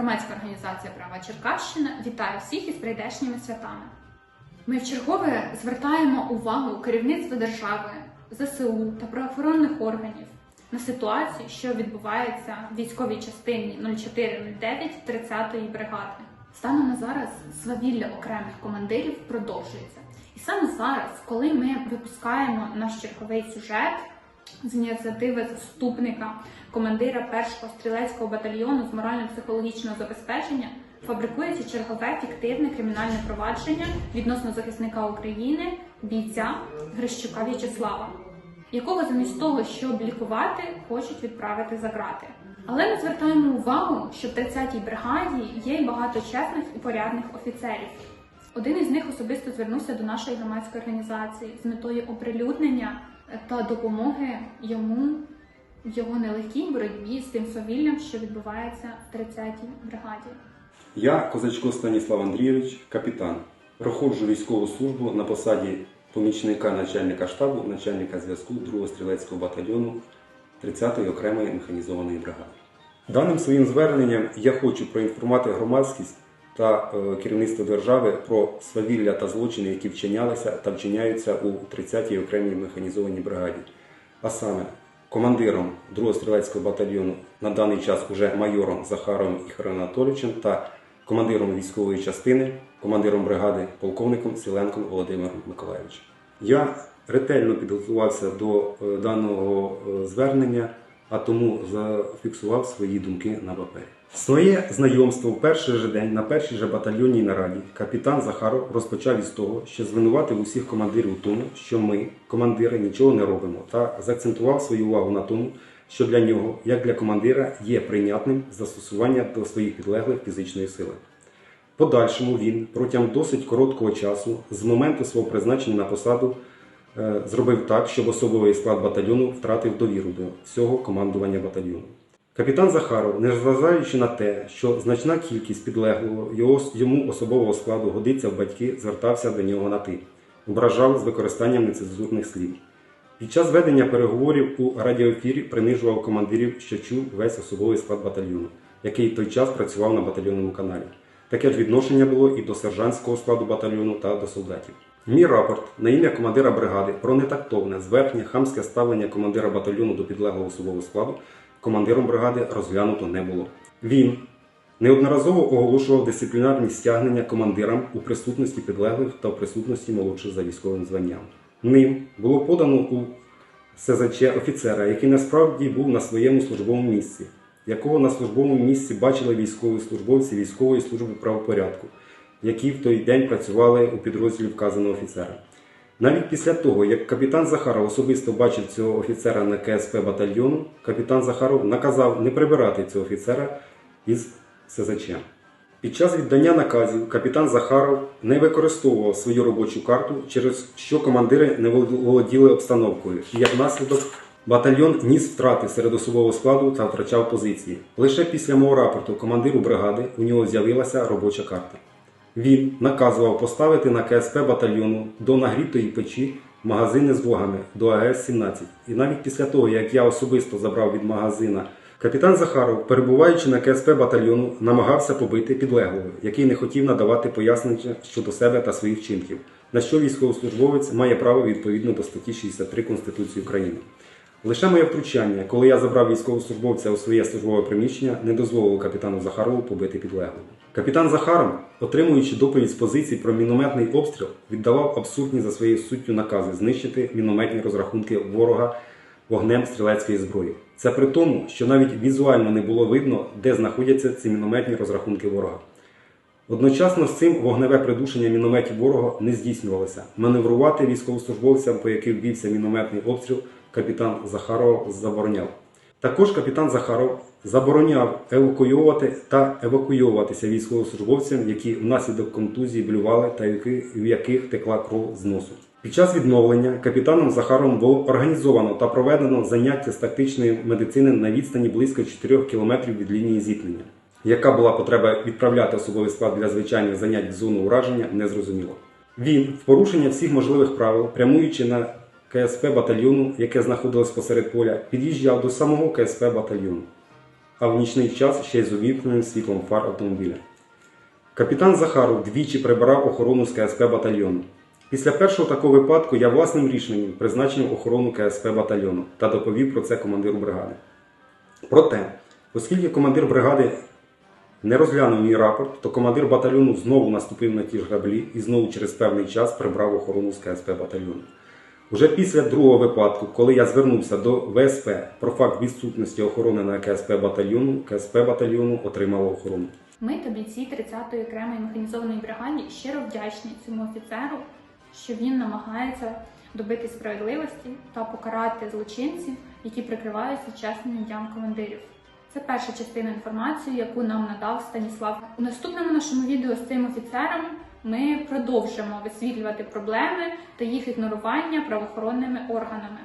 Громадська організація Права Черкащина вітає всіх із прийдешніми святами. Ми вчергове звертаємо увагу керівництва держави, ЗСУ та правоохоронних органів на ситуацію, що відбувається в військовій частині 0409 30-ї бригади. Станом на зараз свавілля окремих командирів продовжується. І саме зараз, коли ми випускаємо наш черговий сюжет з ініціативи заступника командира першого стрілецького батальйону з морально-психологічного забезпечення, фабрикується чергове фіктивне кримінальне провадження відносно захисника України, бійця Грищука В'ячеслава, якого замість того, щоб лікувати, хочуть відправити за грати. Але ми звертаємо увагу, що в 30-й бригаді є й багато чесних і порядних офіцерів. Один із них особисто звернувся до нашої громадської організації з метою оприлюднення та допомоги йому в його нелегкій боротьбі з тим совіллям, що відбувається в 30-й бригаді. Я Козачко Станіслав Андрійович, капітан. Проходжу військову службу на посаді помічника начальника штабу, начальника зв'язку 2-го стрілецького батальйону 30-ї окремої механізованої бригади. Даним своїм зверненням я хочу проінформувати громадськість та е, керівництво держави про свавілля та злочини, які вчинялися та вчиняються у 30-й окремій механізованій бригаді. А саме командиром 2-го стрілецького батальйону на даний час уже майором Захаровим Ігорем Анатолійовичем та командиром військової частини, командиром бригади, полковником Сіленком Володимиром Миколаївичем. Я ретельно підготувався до е, даного е, звернення, а тому зафіксував свої думки на папері. Своє знайомство в перший же день на першій же батальйонній нараді капітан Захаров розпочав із того, що звинуватив усіх командирів у тому, що ми, командири, нічого не робимо, та заакцентував свою увагу на тому, що для нього, як для командира, є прийнятним застосування до своїх підлеглих фізичної сили. Подальшому він протягом досить короткого часу, з моменту свого призначення на посаду, е, зробив так, щоб особовий склад батальйону втратив довіру до всього командування батальйону. Капітан Захаров, незважаючи на те, що значна кількість підлеглого його, йому особового складу годиться в батьки, звертався до нього на ти, ображав з використанням нецензурних слів. Під час ведення переговорів у радіоефірі принижував командирів, що чув весь особовий склад батальйону, який в той час працював на батальйонному каналі. Таке ж відношення було і до сержантського складу батальйону та до солдатів. Мій рапорт на ім'я командира бригади про нетактовне, зверхнє, хамське ставлення командира батальйону до підлеглого особового складу командиром бригади розглянуто не було. Він неодноразово оголошував дисциплінарні стягнення командирам у присутності підлеглих та в присутності молодших за військовим званням. Ним було подано у СЗЧ офіцера, який насправді був на своєму службовому місці, якого на службовому місці бачили військові службовці військової служби правопорядку, які в той день працювали у підрозділі вказаного офіцера. Навіть після того, як капітан Захаров особисто бачив цього офіцера на КСП батальйону, капітан Захаров наказав не прибирати цього офіцера із СЗЧ. Під час віддання наказів капітан Захаров не використовував свою робочу карту, через що командири не володіли обстановкою, і як наслідок батальйон ніс втрати серед особового складу та втрачав позиції. Лише після мого рапорту командиру бригади у нього з'явилася робоча карта. Він наказував поставити на КСП батальйону до нагрітої печі магазини з вогами до АГС-17. І навіть після того, як я особисто забрав від магазина, капітан Захаров, перебуваючи на КСП батальйону, намагався побити підлеглого, який не хотів надавати пояснення щодо себе та своїх вчинків, на що військовослужбовець має право відповідно до статті 63 Конституції України. Лише моє втручання, коли я забрав військовослужбовця у своє службове приміщення, не дозволило капітану Захарову побити підлеглого. Капітан Захаров, отримуючи доповідь з позицій про мінометний обстріл, віддавав абсурдні за своєю суттю накази знищити мінометні розрахунки ворога вогнем стрілецької зброї. Це при тому, що навіть візуально не було видно, де знаходяться ці мінометні розрахунки ворога. Одночасно з цим вогневе придушення мінометів ворога не здійснювалося. Маневрувати військовослужбовцям, по яких вівся мінометний обстріл, капітан Захаров забороняв. Також капітан Захаров забороняв евакуювати та евакуюватися військовослужбовцям, які внаслідок контузії блювали та в яких текла кров з носу. Під час відновлення капітаном Захаровим було організовано та проведено заняття з тактичної медицини на відстані близько 4 км від лінії зіткнення. Яка була потреба відправляти особовий склад для звичайних занять в зону ураження, не зрозуміло. Він, в порушення всіх можливих правил, прямуючи на КСП батальйону, яке знаходилось посеред поля, під'їжджав до самого КСП батальйону. а в нічний час ще й з увімкненим світлом фар автомобіля. Капітан Захаров двічі прибирав охорону з КСП батальйону. Після першого такого випадку я власним рішенням призначив охорону КСП батальйону та доповів про це командиру бригади. Проте, оскільки командир бригади не розглянув мій рапорт, то командир батальйону знову наступив на ті ж граблі і знову через певний час прибрав охорону з КСП батальйону. Уже після другого випадку, коли я звернувся до ВСП про факт відсутності охорони на КСП батальйону, КСП батальйону отримало охорону. Ми та бійці 30-ї окремої механізованої бригаді щиро вдячні цьому офіцеру, що він намагається добити справедливості та покарати злочинців, які прикриваються чесним ім'ям командирів. Це перша частина інформації, яку нам надав Станіслав. У наступному нашому відео з цим офіцером ми продовжимо висвітлювати проблеми та їх ігнорування правоохоронними органами.